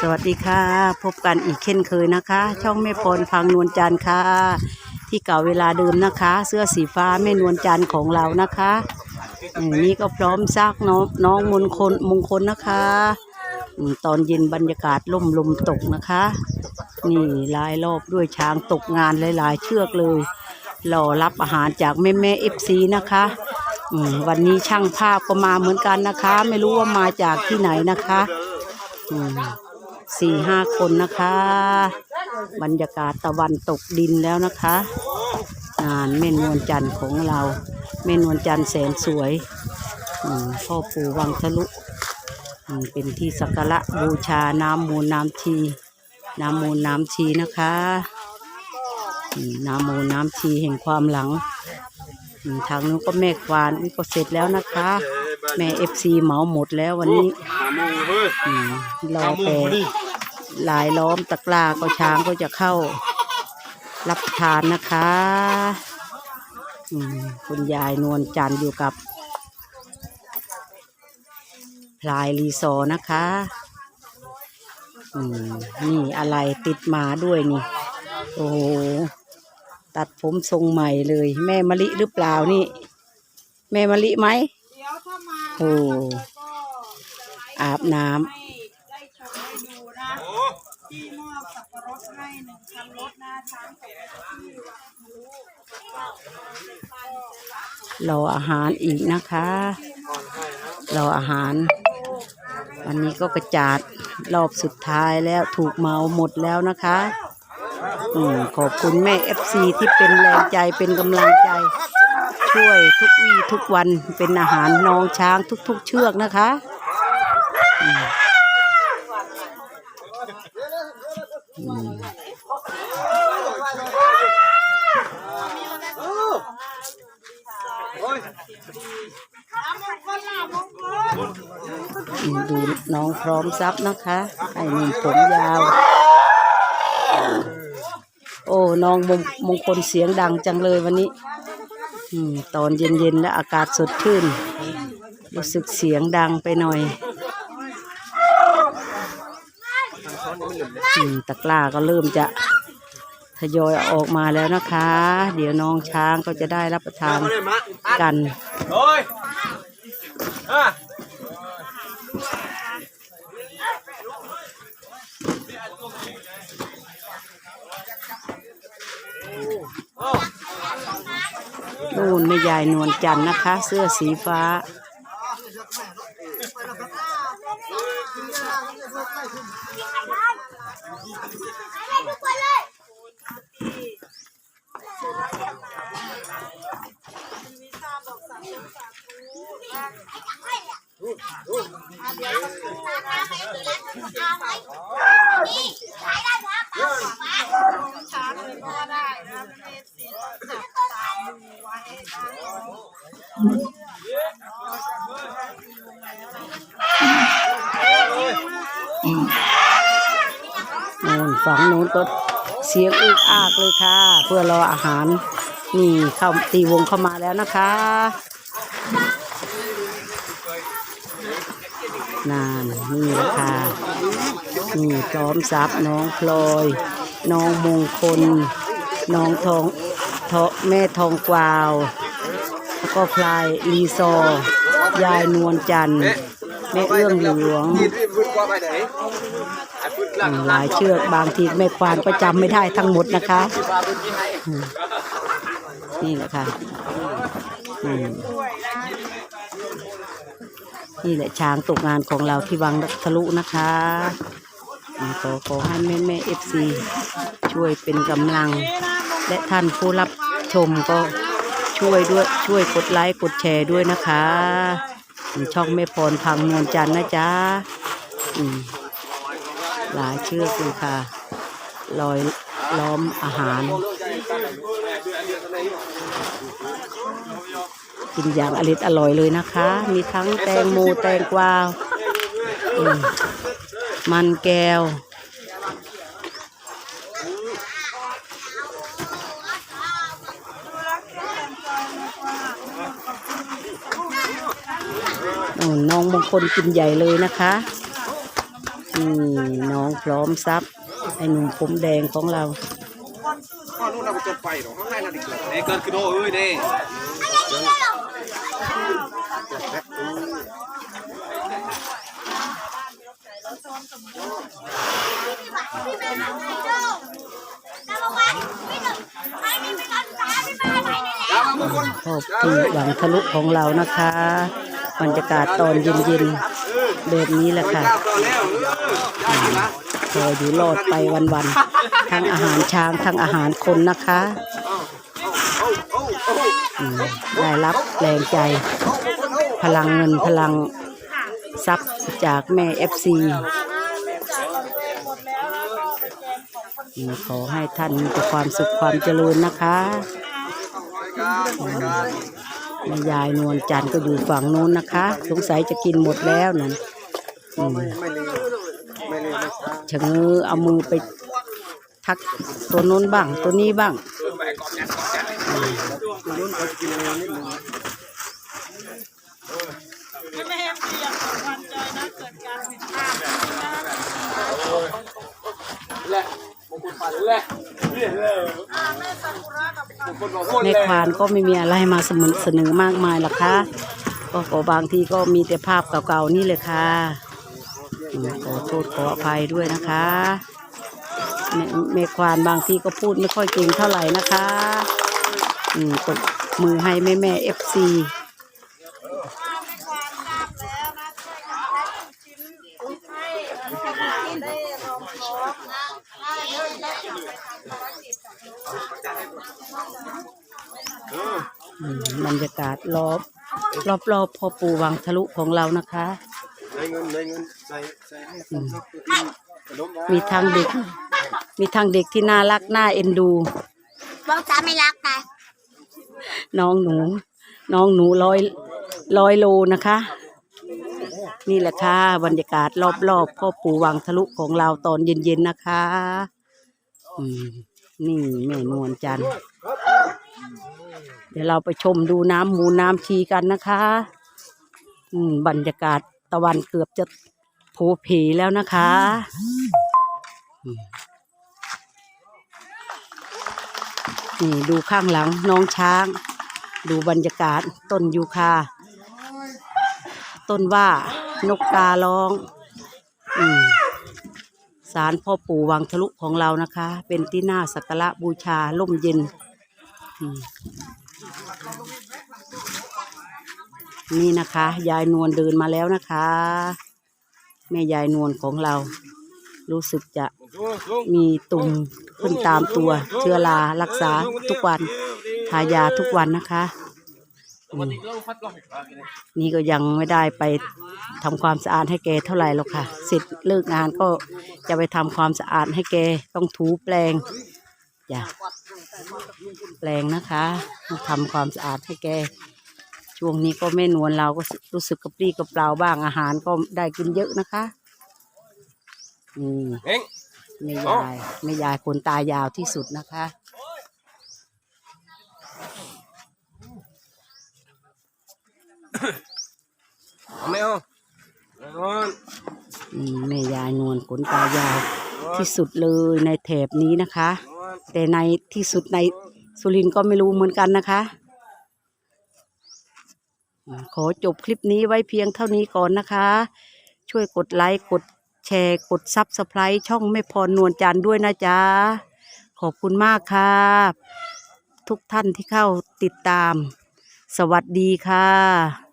สวัสดีค่ะ พบกันอีกเช่นเคยนะคะ ช่องแม่พรพังนวลจันทร์ค่ะ ที่เก่าเวลาเดิมนะคะ เสื้อสีฟ้าแม่นวลจันทร์ของเรานะคะอนี่ก็พร้อมซักน้องน้องมงคลมงคลนะคะตอนเย็นบรรยากาศล่มลมตกนะคะ นี่ลายรอบด้วยช้างตกงานหลายๆ เชือกเลยรอรับอาหารจากแม่แม่เอฟซีนะคะวันนี้ช่างภาพก็มาเหมือนกันนะคะ ไม่รู้ว่ามาจากที่ไหนนะคะ สี่ห้าคนนะคะ บรรยากาศตะวันตกดินแล้วนะคะงานแม่นวลจันทร์ของเราแม่นวลจันทร์แสนสวยพ่อปู่วังทะลุเป็นที่สักการะบูชาน้ำมูลน้ำชี น้ำมูลน้ำชีนะคะ น้ำมูลน้ำชีแห่งความหลังทางนู้นก็แม่ควานก็เสร็จแล้วนะคะ แม่เอฟซีเหมาหมดแล้ววันนี้หาโมงเฮ้ยอืมรอหาโมงแต่พอดีหลายล้อมตะกร้าก็ช้างก็จะเข้า รับทานนะคะอืมคุณยายนวลจันทร์อยู่กับพลายรีซอร์นะคะอืมนี่อะไรติดมาด้วยนี่ โอ้โหตัดผมทรงใหม่เลย แม่มะลิหรือเปล่านี่ แม่มะลิไหมเดี๋ยวถ้ามา โอ้ก็อาบน้ำให้ได้ชมได้ดูนะที่มอบสับปะรดให้หนึ่งคันรถหน้าช้างของที่วัดรู้รออาหารอีกนะคะ รออาหาร วันนี้ก็กระจาดรอบสุดท้ายแล้วถูกเมาหมดแล้วนะคะอืมขอบคุณแม่เอฟซีที่เป็นแรงใจเป็นกำลังใจ ช่วยทุกวี่ทุกวันเป็นอาหารน้องช้างทุก ๆ เชือกนะคะดูน้องพร้อมซับนะคะไอ้หนุ่มผมยาว โอ้ น้องมงมงคลเสียงดังจังเลยวันนี้ ตอนเย็นๆแล้วอากาศสดชื่น รู้สึกเสียงดังไปหน่อยตะกร้าก็เริ่มจะทยอยออกมาแล้วนะคะ เดี๋ยวน้องช้างก็จะได้รับประทานกัน โอ้ยอะ นู่นแม่ยายนวลจันทร์นะคะ เสื้อสีฟ้าช้างเลยก็ได้นะเอฟซีจับตามดูไว้นะนู่ นฝั่งนู้นก็เสียงอึกอากเลยค่ะ เพื่อรออาหาร นี่เข้าตีวงเข้ามาแล้วนะคะนานนี่แหละค่ะนี่พร้อมซับน้องพลอย น้องมงคล น้องทอง ทอแม่ทองกวาว แล้วก็พลายลีซอ ยายนวลจันทร์แม่เอื้องหลวงหนอะพูดหลังลายเชือกบางทีแม่ควานก็จำไม่ได้ทั้งหมดนะคะ นี่แหละค่ะนี่แหละช้างตกงานของเราที่วังทะลุนะคะขอขอให้แม่แม่เอฟซีช่วยเป็นกำลัง และท่านผู้รับชมก็ช่วยด้วยช่วยกดไลค์กดแชร์ด้วยนะคะช่องแม่พรพังนวลจันนะจ๊ะหลายเชือกเลยค่ะลอยล้อมอาหาร กินอย่างอริดอร่อยเลยนะคะ มีทั้งแตงโมแตงกวามันแก้ว น้องมงคลกินใหญ่เลยนะคะนี่น้องพร้อมซับไอ้หนุ่มผมแดงของเราข้อนู้นเราจะไปหรอกข้างในเราดิเอ้เกินขึ้นโอ้เอ้ยเน่พี่แม่ทำไงดูนักวันพี่หนึ่งไม่มีเป็นการศึกษาพี่แม่ไปนี่แหละจ้ามาคนขอบคุณหวังทะลุของเรานะคะ บรรยากาศตอนเย็นๆแบบนี้แหละค่ะเจ้าต่ออยู่นะพออยู่รอดไปวันๆทั้งอาหารช้างทั้งอาหารคนนะคะได้รับแรงใจ พลังเงินพลังทรัพย์จากแม่เอฟซีขอให้ท่านมีแต่ความสุขความเจริญนะคะ ยายนวลจันทร์ก็อยู่ฝั่งโน้นนะคะ สงสัยจะกินหมดแล้วนั่นอืมไม่เลวไม่เลวไม่ช้าชะเง้อเอามือไปทักตัวโน้นบ้าง ตัวนี้บ้างคุณนุ่นเขากินเร็วนิดนึงแม่เพียงวันใจนะเกิดการผิดพลาดนะและมงคลปันและเรียนเลยแม่ซากุระ กับมงคลบอกคนในควานก็ไม่มีอะไรมาเสนอเสนอมากมายหรอกคะก็ขอบางทีก็มีแต่ภาพเก่าๆนี่เลยค่ะขอโทษขออภัยด้วยนะคะแม่แม่ควานบางทีก็พูดไม่ค่อยเก่งเท่าไหร่นะคะอืมตบมือให้แม่แม่เอฟซี ไม่ควานทราบแล้วนะช่วยกันแพ็คชิ้นให้ได้รองท้องนะได้เริ่มได้กลับไปทำภารกิจกับลูก บ รรยากาศรอบรอบรอบๆพ่อปู่วังทะลุของเรานะคะได้เงินได้เงินใส่ใส่ให้สมทบตัวที่ขนมนะมีทางเด็ก มีทางเด็กที่น่ารักน่าเอ็นดูบอกตาไม่รักไงน้องหนู น้องหนูร้อยร้อยโลนะคะ นี่แหละค่ะบรรยากาศรอบๆพ่อปู่วังทะลุของเราตอนเย็นๆนะคะ อืมนี่แม่นวลจันทร์ เดี๋ยวเราไปชมดูน้ำหมูน้ำชีกันนะคะ อืมบรรยากาศตะวันเกือบจะโผเพแล้วนะคะนี่ดูข้างหลังน้องช้าง ดูบรรยากาศต้นยูคา ต้นว่านกการ้องอืมศาลพ่อปู่วังทะลุของเรานะคะ เป็นที่น่าสักการะบูชาล่มเย็น นี่นะคะ ยายนวลเดินมาแล้วนะคะ แม่ยายนวลของเรา รู้สึกจะมีตุ่มขึ้นตามตัว เชื้อรารักษาทุกวันทายาทุกวันนะคะ นี่ก็ยังไม่ได้ไปทำความสะอาดให้แกเท่าไหร่หรอกค่ะเสร็จเลิกงานก็จะไปทำความสะอาดให้แกต้องถูแปลง จ้ะแปลงนะคะต้องทำความสะอาดให้แก ช่วงนี้ก็แม่นวลเราก็รู้สึกกระปรี้กระเปร่าบ้างอาหารก็ได้กินเยอะนะคะนี่เอ็งแม่ยายแม่ยายคนตายาวที่สุดนะคะเอาไม่เอาเอาอืมแม่ยายนวลขนตายาวที่สุดเลยในแถบนี้นะคะ แต่ในที่สุดในสุรินก็ไม่รู้เหมือนกันนะคะ ขอจบคลิปนี้ไว้เพียงเท่านี้ก่อนนะคะ ช่วยกดไลค์กดแชร์กดซับสไครต์ช่องแม่พรนวลจันด้วยนะจ๊ะ ขอบคุณมากค่ะ ทุกท่านที่เข้าติดตาม สวัสดีค่ะ